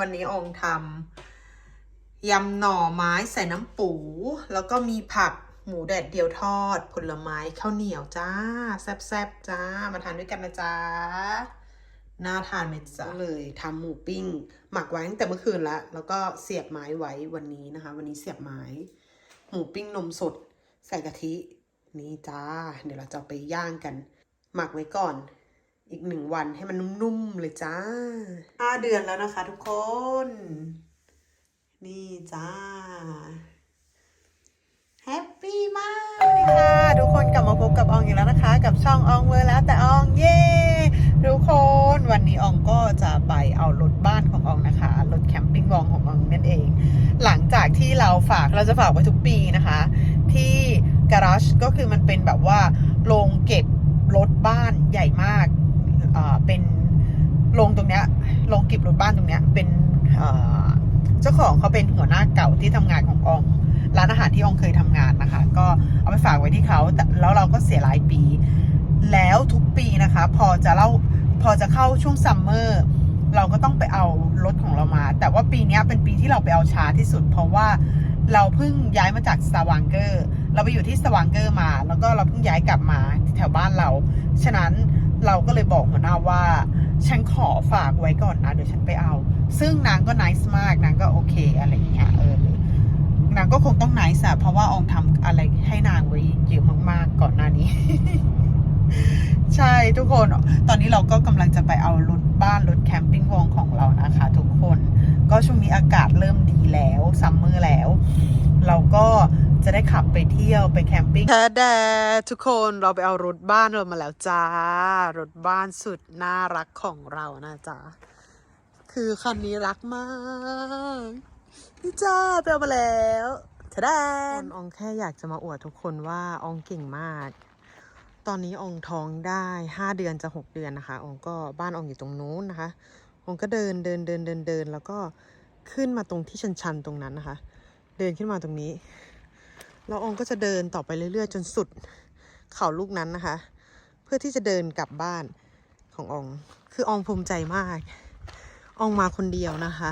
วันนี้องทำยำหน่อไม้ใส่น้ำปู แล้วก็มีผักหมูแดดเดียวทอด ผลไม้ข้าวเหนียวจ้า แซ่บๆจ้า มาทานด้วยกันนะจ๊ะน่าทานไหมจ๊ะเลยทำหมูปิ้ง หมักไว้ตั้งแต่เมื่อคืนละแล้วก็เสียบไม้ไว้วันนี้นะคะ วันนี้เสียบไม้ หมูปิ้งนมสด ใส่กะทิ นี่จ้า เดี๋ยวเราจะไปย่างกัน หมักไว้ก่อน อีกหนึ่งวันให้มันนุ่มๆเลยจ้าห้าเดือนแล้วนะคะทุกคน นี่จ้า แฮปปี้มากเลยค่ะ ทุกคนกลับมาพบกับอองอีกแล้วนะคะ กับช่องอองเวอร์แล้วแต่อองเย่ทุกคนวันนี้อองก็จะไปเอารถบ้านของอองนะคะรถแคมปิ้งวองของอองนั่นเอง หลังจากที่เราฝากเราจะฝากไว้ทุกปีนะคะ ที่การาชก็คือมันเป็นแบบว่าโรงเก็บรถบ้านใหญ่มาก โรงตรงเนี้ยโรงก็บรถบ้านตรงเนี้ย เป็นเจ้าของเขาเป็นหัวหน้าเก่าที่ทำงานของอองร้านอาหารที่อองเคยทำงานนะคะ ก็เอาไปฝากไว้ที่เขาแแล้วเราก็เสียหลายปี แล้วทุกปีนะคะ พอจะเล่าพอจะเข้าช่วงซัมเมอร์เราก็ต้องไปเอารถของเรามา แต่ว่าปีนี้เป็นปีที่เราไปเอาช้าที่สุด เพราะว่าเราเพิ่งย้ายมาจากสวางเกอร์ เราไปอยู่ที่สวางเกอร์มา แล้วก็เราเพิ่งย้ายกลับมาแถวบ้านเรา ฉะนั้น เราก็เลยบอกหัวหน้าว่า ฉันขอฝากไว้ก่อนนะ เดี๋ยวฉันไปเอา ซึ่งนางก็นิสมาก นางก็โอเคอะไรเงี้ยเออนางก็คงต้องนิสอะเพราะว่าองทำอะไรให้นางไว้เยอะมากๆก่อนหน้านี้ ใช่ทุกคน ตอนนี้เราก็กำลังจะไปเอารถบ้านรถแคมปิ้งวองของเรานะคะ ทุกคน ก็ช่วงนี้อากาศเริ่มดีแล้วซัมเมอร์แล้ว เราก็ จะได้ขับไปเที่ยวไปแคมปิ้งแท้แดทุกคนเราไปเอารถบ้านเรามาแล้วจ้า รถบ้านสุดน่ารักของเรานะจ๊ะ คือคันนี้รักมาก นี่จ้าไปเอามาแล้วทะแดนอองแค่อยากจะมาอวดทุกคนว่าอองเก่งมาก ตอนนี้อองท้องได้ห้าเดือนจะหกเดือนนะคะ อองก็บ้านอองอยู่ตรงนู้นนะคะ อองก็เดินเดินเดินเดินเดินแล้วก็ขึ้นมาตรงที่ชันๆตรงนั้นนะคะ เดินขึ้นมาตรงนี้ แล้วองก็จะเดินต่อไปเรื่อยๆ จนสุดเขาลูกนั้นนะคะ เพื่อที่จะเดินกลับบ้านขององคือองภูมิใจมากองมาคนเดียวนะคะ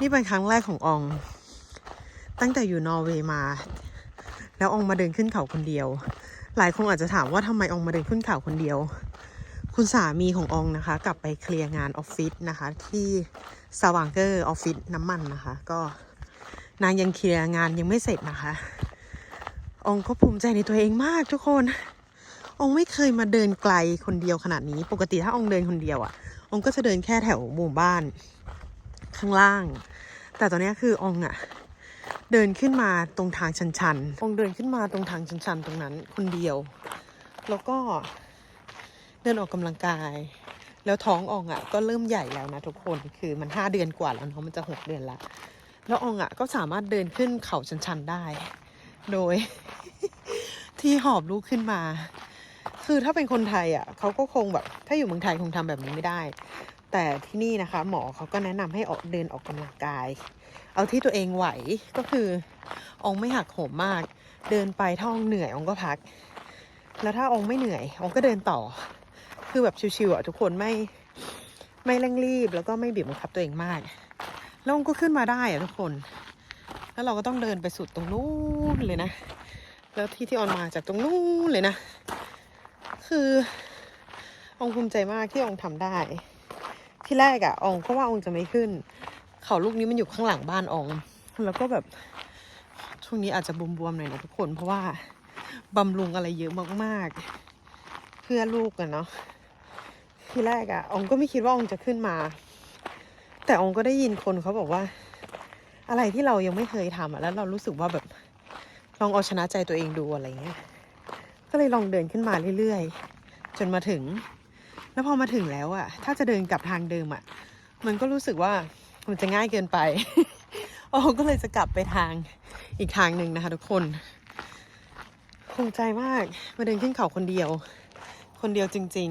นี่เป็นครั้งแรกขององตั้งแต่อยู่นอร์เวย์มา แล้วองมาเดินขึ้นเขาคนเดียว หลายคนอาจจะถามว่าทำไมองมาเดินขึ้นเขาคนเดียว คุณสามีของอองนะคะ กลับไปเคลียร์งานออฟฟิศนะคะ ที่สว่างเกอร์ออฟฟิศน้ำมันนะคะ ก็นางยังเคลียร์งานยังไม่เสร็จนะคะ องก็ภูมิใจในตัวเองมากทุกคน องไม่เคยมาเดินไกลคนเดียวขนาดนี้ ปกติถ้าองเดินคนเดียวอะ่ะ องก็จะเดินแค่แถวหมู่บ้าน ข้างล่าง แต่ตอนนี้คือองอะ่ะ เดินขึ้นมาตรงทางชันๆอองเดินขึ้นมาตรงทางชันๆ ตรงนั้นคนเดียว แล้วก็เดินออกกำลังกาย แล้วท้ององอะ่ะ ก็เริ่มใหญ่แล้วนะทุกคน คือมันห้าเดือนกว่าแล้วเนาะมันจะหกเดือนละ แล้วอองอะ่ะก็สามารถเดินขึ้นเขาชันๆได้ โดย ที่หอบลูกขึ้นมา คือถ้าเป็นคนไทยอะเขาก็คงแบบ ถ้าอยู่เมืองไทยคงทำแบบนี้ไม่ได้ แต่ที่นี่นะคะ หมอเขาก็แนะนำให้ออกเดินออกกำลังกาย เอาที่ตัวเองไหวก็คือองไม่หักโหมมาก เดินไปถ้าองเหนื่อยองก็พัก แล้วถ้าองไม่เหนื่อยองก็เดินต่อ คือแบบชิวๆอะทุกคนไม่ไม่เร่งรีบแล้วก็ไม่บีบบังคับตัวเองมากแล้วองก็ขึ้นมาได้อะทุกคน แล้วเราก็ต้องเดินไปสุดตรงนู้นเลยนะ แล้วที่ที่ออนมาจากตรงนู้นเลยนะ คือองภูมิใจมากที่องทำได้ ที่แรกอะอองก็ว่าองจะไม่ขึ้น เขาลูกนี้มันอยู่ข้างหลังบ้านองแล้วก็แบบช่วงนี้อาจจะบวมๆหน่อยนะทุกคน เพราะว่าบำรุงอะไรเยอะมากๆ เพื่อลูกอะเนาะที่แรกอะอองก็ไม่คิดว่าองจะขึ้นมา แต่องก็ได้ยินคนเขาบอกว่า อะไรที่เรายังไม่เคยทำอะแล้วเรารู้สึกว่าแบบลองเอาชนะใจตัวเองดูอะไรเงี้ย ก็เลยลองเดินขึ้นมาเรื่อยๆ จนมาถึง แล้วพอมาถึงแล้วอะถ้าจะเดินกลับทางเดิมอะมันก็รู้สึกว่ามันจะง่ายเกินไปโอ้ก็เลยจะกลับไปทางอีกทางหนึ่งนะคะทุกคนภูมิใจมากมาเดินขึ้นเขาคนเดียว คนเดียวจริง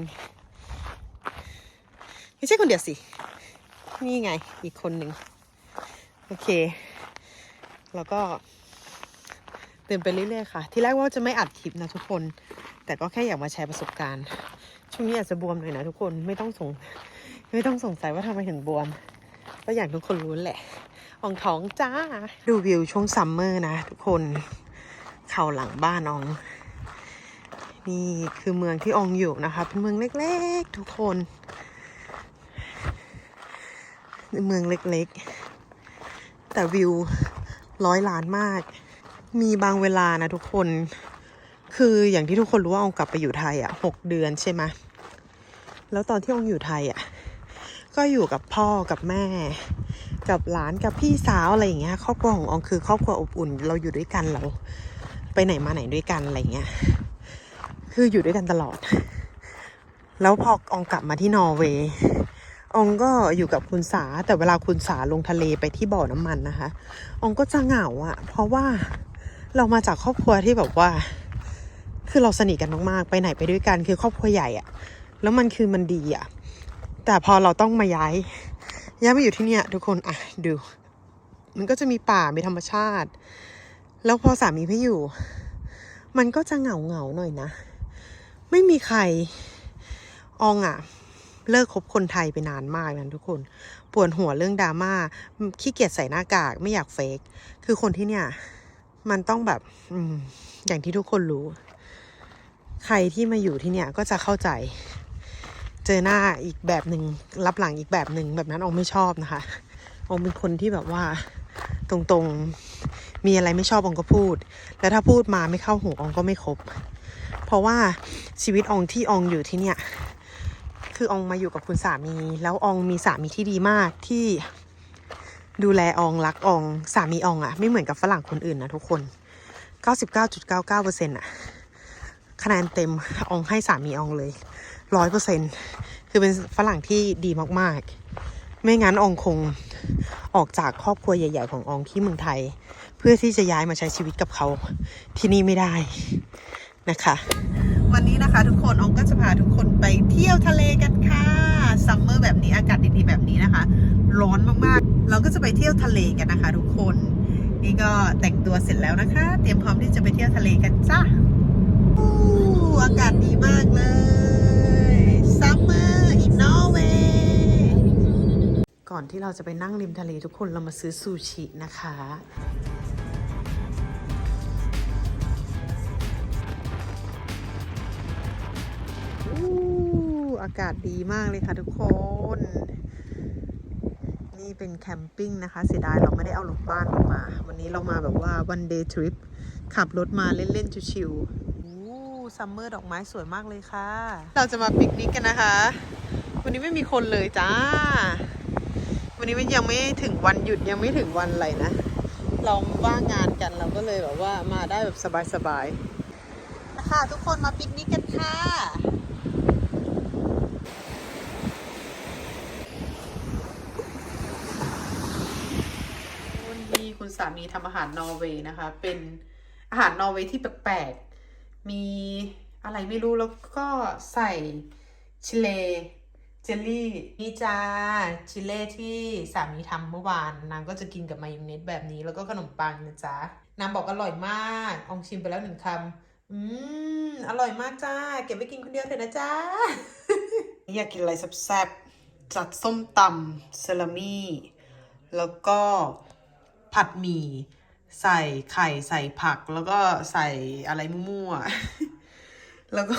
ๆ ไม่ใช่คนเดียวสิ นี่ไงอีกคนหนึ่ง โอเค แล้วก็เดินไปเรื่อยๆค่ะ ที่แรกว่าจะไม่อัดคลิปนะทุกคน แต่ก็แค่อยากมาแชร์ประสบการณ์ ช่วงนี้อาจจะบวมหน่อยนะทุกคน ไม่ต้องสง ไม่ต้องสงสัยว่าทำไมถึงบวม ก็อย่างทุกคนรู้แหละอองท้องจ้า ดูวิวช่วงซัมเมอร์นะทุกคน เข่าหลังบ้านออง นี่คือเมืองที่อองอยู่นะคะ เป็นเมืองเล็กๆ ทุกคน เมืองเล็กๆ แต่วิวร้อยล้านมาก มีบางเวลานะทุกคน คืออย่างที่ทุกคนรู้ว่าองกลับไปอยู่ไทยอะหกเดือนใช่ไหมแล้วตอนที่องอยู่ไทยอะ ก็อยู่กับพ่อกับแม่ กับหลานกับพี่สาวอะไรอย่างเงี้ย ครอบครัวขององคือครอบครัวอบอุ่น เราอยู่ด้วยกันเรา ไปไหนมาไหนด้วยกันอะไรเงี้ย คืออยู่ด้วยกันตลอด แล้วพอองกลับมาที่นอร์เวย์ องก็อยู่กับคุณสาแต่เวลาคุณสาลงทะเลไปที่บ่อน้ำมันนะคะ องก็จะเหงาอะเพราะว่าเรามาจากครอบครัวที่แบบว่า คือเราสนิทกันมากๆ ไปไหนไปด้วยกัน คือครอบครัวใหญ่อะแล้วมันคือมันดีอะแต่พอเราต้องมาย้าย ย้ายมาอยู่ที่เนี่ย ทุกคนอะดู มันก็จะมีป่ามีธรรมชาติ แล้วพอสามีไม่อยู่ มันก็จะเหงาเหงาหน่อยนะ ไม่มีใคร อองอะ เลิกคบคนไทยไปนานมากนะทุกคนปวดหัวเรื่องดราม่าขี้เกียจใส่หน้ากากไม่อยากเฟกคือคนที่เนี่ย มันต้องแบบอืมอย่างที่ทุกคนรู้ ใครที่มาอยู่ที่เนี่ยก็จะเข้าใจ เจอหน้าอีกแบบหนึ่งรับหลังอีกแบบหนึ่งแบบนั้นองไม่ชอบนะคะองเป็นคนที่แบบว่าตรงๆ มีอะไรไม่ชอบองก็พูด แล้วถ้าพูดมาไม่เข้าหูองก็ไม่คบเพราะว่าชีวิตองที่องอยู่ที่เนี่ย คืออองมาอยู่กับคุณสามี แล้วอองมีสามีที่ดีมากที่ดูแลอองรักอองสามีอองอะไม่เหมือนกับฝรั่งคนอื่นนะทุกคน 99.99%อะคะแนนเต็มอองให้สามีอองเลยร้อยเปอร์เซ็นคือเป็นฝรั่งที่ดีมากๆ ไม่งั้นอองคงออกจากครอบครัวใหญ่ ๆ ของอองที่เมืองไทย เพื่อที่จะย้ายมาใช้ชีวิตกับเขาที่นี่ไม่ได้นะคะ วันนี้นะคะทุกคนองก็จะพาทุกคนไปเที่ยวทะเลกันค่ะซัมเมอร์แบบนี้อากาศดีๆแบบนี้นะคะ ร้อนมากๆ เราก็จะไปเที่ยวทะเลกันนะคะ ทุกคน นี่ก็แต่งตัวเสร็จแล้วนะคะ เตรียมพร้อมที่จะไปเที่ยวทะเลกันจ้าอู้อากาศดีมากเลยซัมเมอร์อินนอร์เวย์ก่อนที่เราจะไปนั่งริมทะเลทุกคนเรามาซื้อซูชินะคะ อากาศดีมากเลยค่ะทุกคน นี่เป็นแคมปิ้งนะคะ เสียดายเราไม่ได้เอารถบ้านออกมา วันนี้เรามาแบบว่า one day trip ขับรถมาเล่น ๆ ชิวๆอู้ซัมเมอร์ดอกไม้สวยมากเลยค่ะ เราจะมาปิกนิกกันนะคะ วันนี้ไม่มีคนเลยจ้า วันนี้ยังไม่ถึงวันหยุดยังไม่ถึงวันอะไรนะเราว่างงานกันเราก็เลยแบบว่ามาได้แบบสบายๆนะคะทุกคนมาปิกนิกกันค่ะ วันนี้คุณสามีทำอาหารนอร์เวย์นะคะ เป็นอาหารนอร์เวย์ที่แปลกๆ มีอะไรไม่รู้แล้วก็ใส่ชิเลเจลลี่นี่จ้าชิเลที่สามีทำเมื่อวานนางก็จะกินกับมายองเนสแบบนี้แล้วก็ขนมปังนะจ๊ะนางบอกอร่อยมากอองชิมไปแล้วหนึ่งคำอืมอร่อยมากจ้า เก็บไว้กินคนเดียวเถอะนะจ๊ะอยากกินอะไรแซ่บๆจัดส้มตำเซรามี่แล้วก็ ผัดหมี่ใส่ไข่ใส่ผักแล้วก็ใส่อะไรมั่วๆ แล้วก็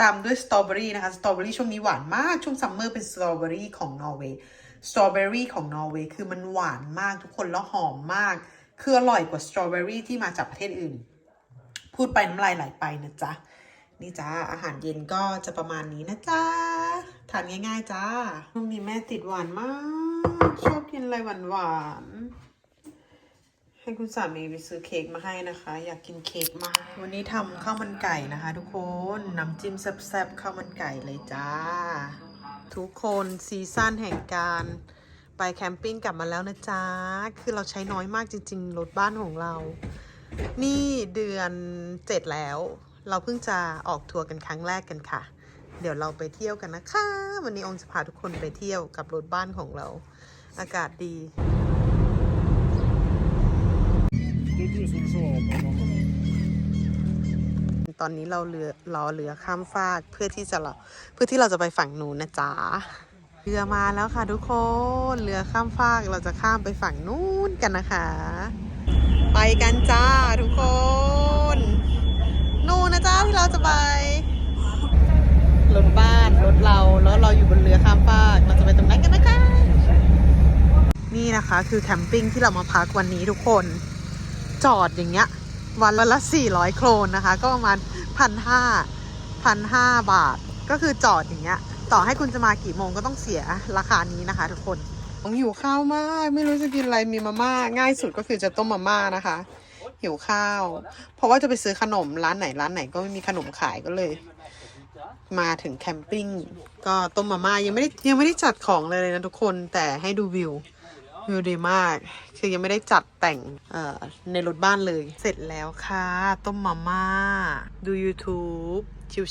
ตามด้วยสตรอเบอรี่นะคะ สตรอเบอรี่ช่วงนี้หวานมาก ช่วงซัมเมอร์เป็นสตรอเบอรี่ของนอร์เวย์ สตรอเบอรี่ของนอร์เวย์คือมันหวานมากทุกคนแล้วหอมมาก คืออร่อยกว่าสตรอเบอรี่ที่มาจากประเทศอื่น พูดไปน้ำลายไหลไปนะจ๊ะ นี่จ้าอาหารเย็นก็จะประมาณนี้นะจ๊ะ ทานง่ายๆจ้ามีแม่ติดหวานมาก ชอบกินอะไรหวานๆ ให้คุณสามีไปซื้อเค้กมาให้นะคะ อยากกินเค้กมาก วันนี้ทำข้าวมันไก่นะคะ ทุกคนน้ำจิ้มแซ่บๆข้าวมันไก่เลยจ้า ทุกคนซีซั่นแห่งการไปแคมปิ้งกลับมาแล้วนะจ๊ะ คือเราใช้น้อยมากจริง ๆ รถบ้านของเรา นี่เดือนเจ็ดแล้ว เราเพิ่งจะออกทัวร์กันครั้งแรกกันค่ะ เดี๋ยวเราไปเที่ยวกันนะคะ วันนี้องค์จะพาทุกคนไปเที่ยวกับรถบ้านของเรา อากาศดี ตอนนี้เราเรือรอเรือข้ามฟากเพื่อที่จะเราเพื่อที่เราจะไปฝั่งนู้นนะจ๊ะเรือมาแล้วค่ะทุกคนเรือข้ามฟากเราจะข้ามไปฝั่งนู้นกันนะคะ ไปกันจ้าทุกคน นู่นนะจ้าที่เราจะไปรถบ้านรถเราแล้วเราอยู่บนเรือข้ามฟากเราจะไปตรงนั้นกันนะคะ นี่นะคะคือแคมปิ้งที่เรามาพักวันนี้ทุกคน จอดอย่างเงี้ย วันละละ 400 โครนนะคะ ก็ประมาณพันห้าพันห้าบาท ก็คือจอดอย่างเงี้ย ต่อให้คุณจะมากี่โมงก็ต้องเสียราคานี้นะคะ ทุกคนผมหิวข้าวมาก ไม่รู้จะกินอะไรมีมาม่าง่ายสุดก็คือจะต้มมาม่านะคะ หิวข้าว เพราะว่าจะไปซื้อขนมร้านไหนร้านไหนก็ไม่มีขนมขายก็เลย มาถึงแคมปิ้งก็ต้มมาม่ายังไม่ได้ยังไม่ได้จัดของเลยนะทุกคนแต่ให้ดูวิว วิวดีมาก คือยังไม่ได้จัดแต่งเอ่อในรถบ้านเลย เสร็จแล้วค่ะ ต้มมาม่า ดู YouTube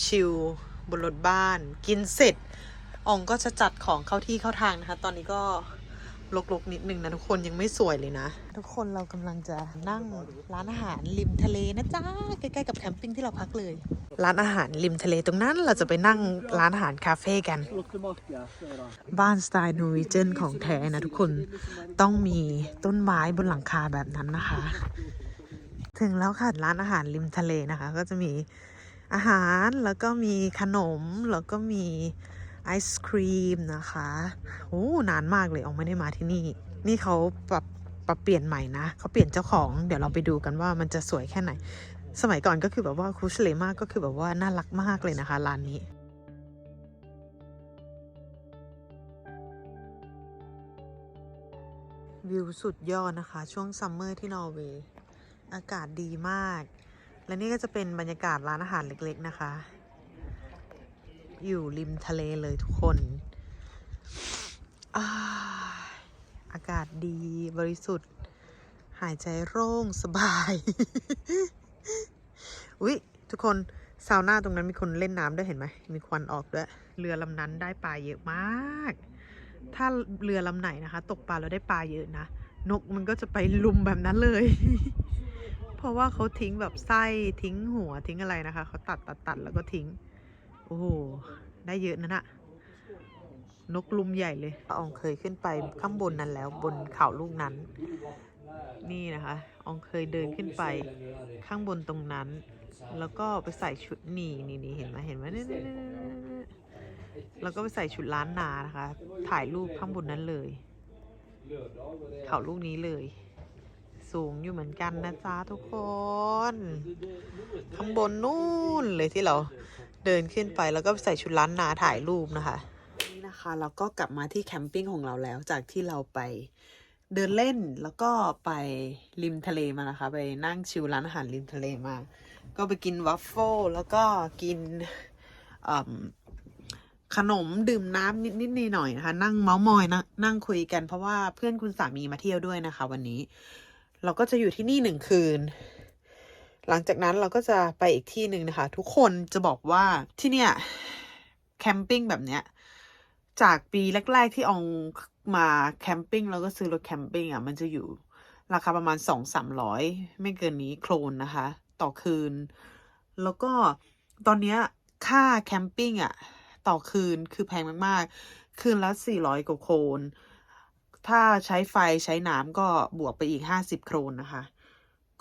ชิวๆบนรถบ้าน กินเสร็จ อองก็จะจัดของเข้าที่เข้าทางนะคะ ตอนนี้ก็ ลกๆ นิดนึงนะทุกคนยังไม่สวยเลยนะ ทุกคนเรากำลังจะนั่งร้านอาหารริมทะเลนะจ๊ะใกล้ๆกับแคมปิ้งที่เราพักเลย ร้านอาหารริมทะเลตรงนั้นเราจะไปนั่งร้านอาหารคาเฟ่กัน บ้านสไตล์นอร์วีเจนของแท้นะทุกคนต้องมีต้นไม้บนหลังคาแบบนั้นนะคะ ถึงแล้วค่ะร้านอาหารริมทะเลนะคะ ก็จะมีอาหารแล้วก็มีขนมแล้วก็มี ไอศครีมนะคะ โอ้ นานมากเลยออกไม่ได้มาที่นี่ นี่เขาปรับปรับเปลี่ยนใหม่นะ เขาเปลี่ยนเจ้าของ เดี๋ยวเราไปดูกันว่ามันจะสวยแค่ไหน สมัยก่อนก็คือแบบว่าครูชเลมากก็คือแบบว่าน่ารักมากเลยนะคะร้านนี้วิวสุดยอดนะคะ ช่วงซัมเมอร์ที่นอร์เวย์อากาศดีมาก และนี่ก็จะเป็นบรรยากาศร้านอาหารเล็กๆนะคะ อยู่ริมทะเลเลยทุกคนอากาศดีบริสุทธิ์ หายใจโล่งสบาย อุ๊ย ทุกคนซาวน่าตรงนั้นมีคนเล่นน้ำด้วยเห็นไหม มีควันออกด้วย เรือลำนั้นได้ปลาเยอะมาก ถ้าเรือลำไหนนะคะ ตกปลาแล้วได้ปลาเยอะนะ นกมันก็จะไปลุมแบบนั้นเลย เพราะว่าเขาทิ้งแบบไส้ทิ้งหัวทิ้งอะไรนะคะ เขาตัดตัดตัดแล้วก็ทิ้ง อ้โห ได้เยอะนะน่ะนกลุมใหญ่เลยอองเคยขึ้นไปข้างบนนั้นแล้วบนเขาลูกนั้น นี่นะคะอองเคยเดินขึ้นไปข้างบนตรงนั้น แล้วก็ไปใส่ชุดนี่นี่นี่เห็นไหมเห็นไหมเนี่แล้วก็ไปใส่ชุดล้านนานะคะ ถ่ายรูปข้างบนนั้นเลย เขาลูกนี้เลย สูงอยู่เหมือนกันนะจ๊ะทุกคน ข้างบนนู่นเลยที่เรา เดินขึ้นไปแล้วก็ใส่ชุดล้านนาถ่ายรูปนะคะนี่นะคะเราก็กลับมาที่แคมปิ้งของเราแล้ว จากที่เราไปเดินเล่นแล้วก็ไปริมทะเลมานะคะ ไปนั่งชิลร้านอาหารริมทะเลมา ก็ไปกินวัฟเฟิลแล้วก็กินขนมดื่มน้ำนิดๆหน่อยๆนะคะ นั่งเมาส์มอยนะนั่งคุยกันเพราะว่าเพื่อนคุณสามีมาเที่ยวด้วยนะคะ วันนี้ เราก็จะอยู่ที่นี่หนึ่งคืน หลังจากนั้นเราก็จะไปอีกที่หนึ่งนะคะ ทุกคนจะบอกว่าที่เนี่ยแคมปิ้งแบบเนี้ยจากปีแรก ๆ ที่อองมาแคมปิ้งแล้วก็ซื้อรถแคมปิ้งอะมันจะอยู่ราคาประมาณสองสามร้อยไม่เกินนี้โคลนนะคะ ต่อคืน แล้วก็ตอนเนี้ยค่าแคมปิ้งอะต่อคืนคือแพงมากๆ คืนละสี่ร้อยกว่าโคลนถ้าใช้ไฟใช้น้ำก็บวกไปอีกห้าสิบโครนนะคะ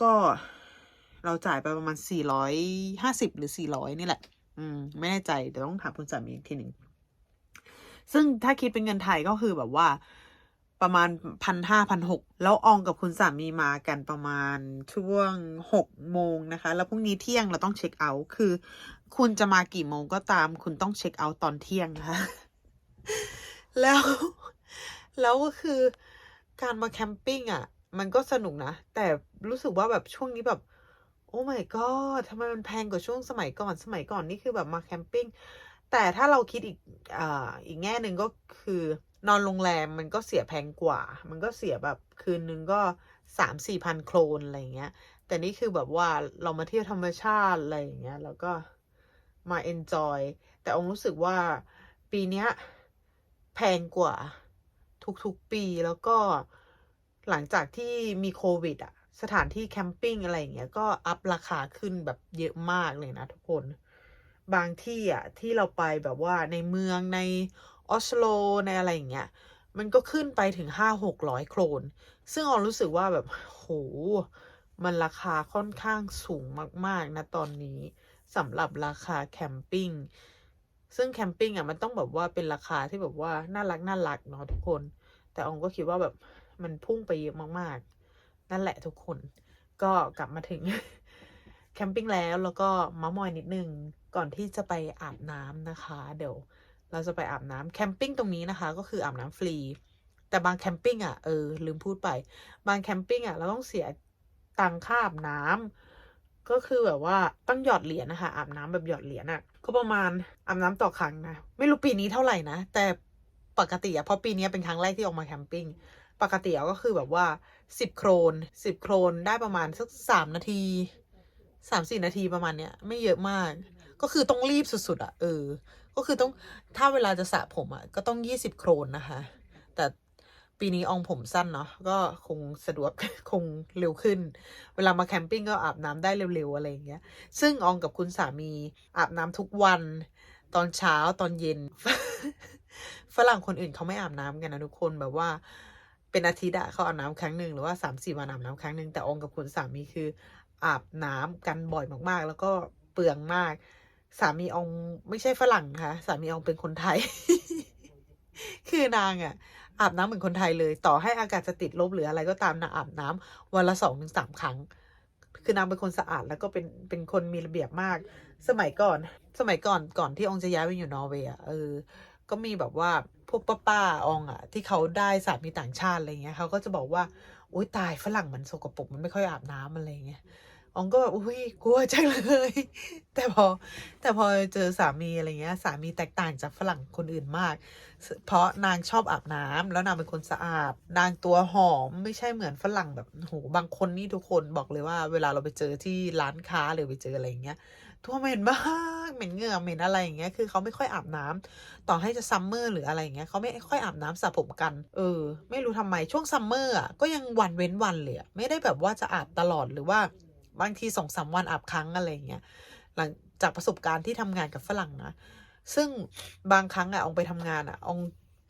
ก็ เราจ่ายไปประมาณสี่ร้อยห้าสิบหรือสี่ร้อยนี่แหละ อืม ไม่แน่ใจเดี๋ยวต้องถามคุณสามีอีกทีหนึ่ง ซึ่งถ้าคิดเป็นเงินไทยก็คือแบบว่าประมาณพันห้าพันหกแล้วอองกับคุณสามีมากันประมาณช่วงหกโมงนะคะ แล้วพรุ่งนี้เที่ยงเราต้องเช็คเอาท์คือ คุณจะมากี่โมงก็ตาม คุณต้องเช็คเอาท์ตอนเที่ยงนะคะ แล้ว แล้วก็คือการมาแคมปิ้งอะ มันก็สนุกนะ แต่รู้สึกว่าแบบช่วงนี้แบบ โอ้ my god ทำไมมันแพงกว่าช่วงสมัยก่อน สมัยก่อนนี่คือแบบมาแคมปิ้ง แต่ถ้าเราคิดอีกออีกแง่หนึ่งก็คือนอนโรงแรมมันก็เสียแพงกว่า มันก็เสียแบบคืนนึงก็สามสี่พันโครนอะไรเงี้ย แต่นี่คือแบบว่าเรามาเที่ยวธรรมชาติอะไรอย่างเงี้ย แล้วก็มา enjoy แต่องรู้สึกว่าปีเนี้ยแพงกว่าทุกๆปี แล้วก็หลังจากที่มีโควิดอะ สถานที่แคมปิ้งอะไรอย่างเงี้ยก็อัพราคาขึ้นแบบเยอะมากเลยนะทุกคน บางที่อะที่เราไปแบบว่าในเมืองในออสโลในอะไรอย่างเงี้ยมันก็ขึ้นไปถึงห้าหกร้อยโครน ซึ่งออรู้สึกว่าแบบโหมันราคาค่อนข้างสูงมากๆนะตอนนี้สำหรับราคาแคมปิ้งซึ่งแคมปิ้งอะมันต้องแบบว่าเป็นราคาที่แบบว่าน่ารักน่ารักเนาะทุกคน แต่อองก็คิดว่าแบบมันพุ่งไปเยอะมากๆ นั่นแหละทุกคน ก็กลับมาถึงแคมปิ้งแล้วแล้วก็มามอยนิดนึงก่อนที่จะไปอาบน้ำนะคะ เดี๋ยวเราจะไปอาบน้ำแคมปิ้งตรงนี้นะคะ ก็คืออาบน้ำฟรี แต่บางแคมปิ้งอะเออลืมพูดไป บางแคมปิ้งอะเราต้องเสียตังค่าอาบน้ำก็คือแบบว่าต้องหยอดเหรียญนะคะอาบน้ำแบบหยอดเหรียญอะก็ประมาณอาบน้ำต่อครั้งนะไม่รู้ปีนี้เท่าไหร่นะแต่ปกติอะเพราะปีนี้เป็นครั้งแรกที่ออกมาแคมปิ้งปกติก็คือแบบว่า สิบโครนสิบโครนได้ประมาณสักสามนาทีสามสี่นาทีประมาณเนี้ยไม่เยอะมาก ก็คือต้องรีบสุดๆอะเออ ก็คือต้องถ้าเวลาจะสระผมอะก็ต้องยี่สิบโครนนะคะ แต่ปีนี้อองผมสั้นเนาะก็คงสะดวกคงเร็วขึ้น เวลามาแคมปิ้งก็อาบน้ำได้เร็วๆอะไรอย่างเงี้ย ซึ่งอองกับคุณสามีอาบน้ำทุกวัน ตอนเช้าตอนเย็น ฝรั่งคนอื่นเขาไม่อาบน้ำกันนะทุกคนแบบว่า เป็นอาทิตย์อะเขาอาบน้ำครั้งหนึ่งหรือว่าสามสี่วันอาบน้ำครั้งหนึ่งแต่องกับคุณสามีคืออาบน้ำกันบ่อยมากๆ แล้วก็เปลืองมาก สามีองไม่ใช่ฝรั่งค่ะ สามีองเป็นคนไทย คือนางอะอาบน้ำเหมือนคนไทยเลย ต่อให้อากาศจะติดลบหรืออะไรก็ตามนางอาบน้ำวันละสองถึงสามครั้ง คือนางเป็นคนสะอาดแล้วก็เป็นเป็นคนมีระเบียบมาก สมัยก่อน สมัยก่อนก่อนที่องจะย้ายไปอยู่นอร์เวย์เออ ก็มีแบบว่า พวกป้าป้าๆอองอะที่เขาได้สามีต่างชาติอะไรเงี้ยเขาก็จะบอกว่าโอ๊ยตายฝรั่งมันสกปรกมันไม่ค่อยอาบน้ำอะไรเงี้ยอองก็แบบอุ้ยกลัวจังเลย แต่พอ แต่พอเจอสามีอะไรเงี้ย สามีแตกต่างจากฝรั่งคนอื่นมาก เพราะนางชอบอาบน้ำแล้วนางเป็นคนสะอาด นางตัวหอมไม่ใช่เหมือนฝรั่งแบบโหบางคนนี่ทุกคนบอกเลยว่า เวลาเราไปเจอที่ร้านค้าหรือไปเจออะไรเงี้ย ตัวเหม็นมากเหม็นเหงื่อเหม็นอะไรอย่างเงี้ยคือเขาไม่ค่อยอาบน้ำต่อให้จะซัมเมอร์หรืออะไรอย่างเงี้ยเขาไม่ค่อยอาบน้ำสระผมกัน เออ ไม่รู้ทำไมช่วงซัมเมอร์อะก็ยังวันเว้นวันเลยไม่ได้แบบว่าจะอาบตลอดหรือว่าบางทีสองสามวันอาบครั้งอะไรอย่างเงี้ยหลังจากประสบการณ์ที่ทำงานกับฝรั่งนะซึ่งบางครั้งอะองไปทำงานอะอง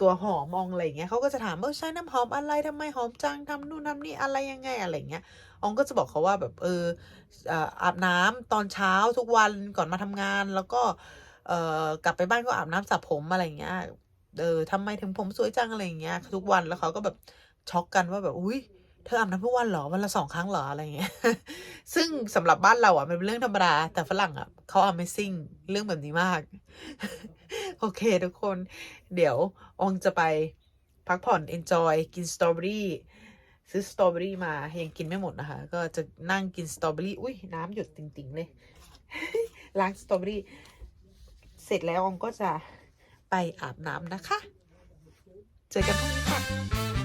ตัวหอมอองอะไรอย่างเงี้ยเขาก็จะถามว่าใช้น้ำหอมอะไรทำไมหอมจังทำนู่นทำนี่อะไรยังไงอะไรเงี้ยอองก็จะบอกเขาว่าแบบเอออาบน้ำตอนเช้าทุกวันก่อนมาทำงาน แล้วก็เออกลับไปบ้านก็อาบน้ำสระผมอะไรเงี้ยเออทำไมถึงผมสวยจังอะไรเงี้ยทุกวันแล้วเขาก็แบบช็อกกันว่าแบบอุ้ย เธออาบน้ำทุกวันหรอวันละสองครั้งหรออะไรเงี้ย ซึ่งสำหรับบ้านเราอะมันเป็นเรื่องธรรมดา แต่ฝรั่งอะเขา Amazing เรื่องแบบนี้มาก โอเคทุกคน เดี๋ยวองจะไปพักผ่อน enjoy กินสตรอเบอรี่ซื้อสตรอเบอรี่มา ยังกินไม่หมดนะคะ ก็จะนั่งกินสตรอเบอรี่ อุ้ยน้ำหยดติ่งๆเลย ล้างสตรอเบอรี่ เสร็จแล้วอองก็จะไปอาบน้ำนะคะ เจอกันพรุ่งนี้ค่ะ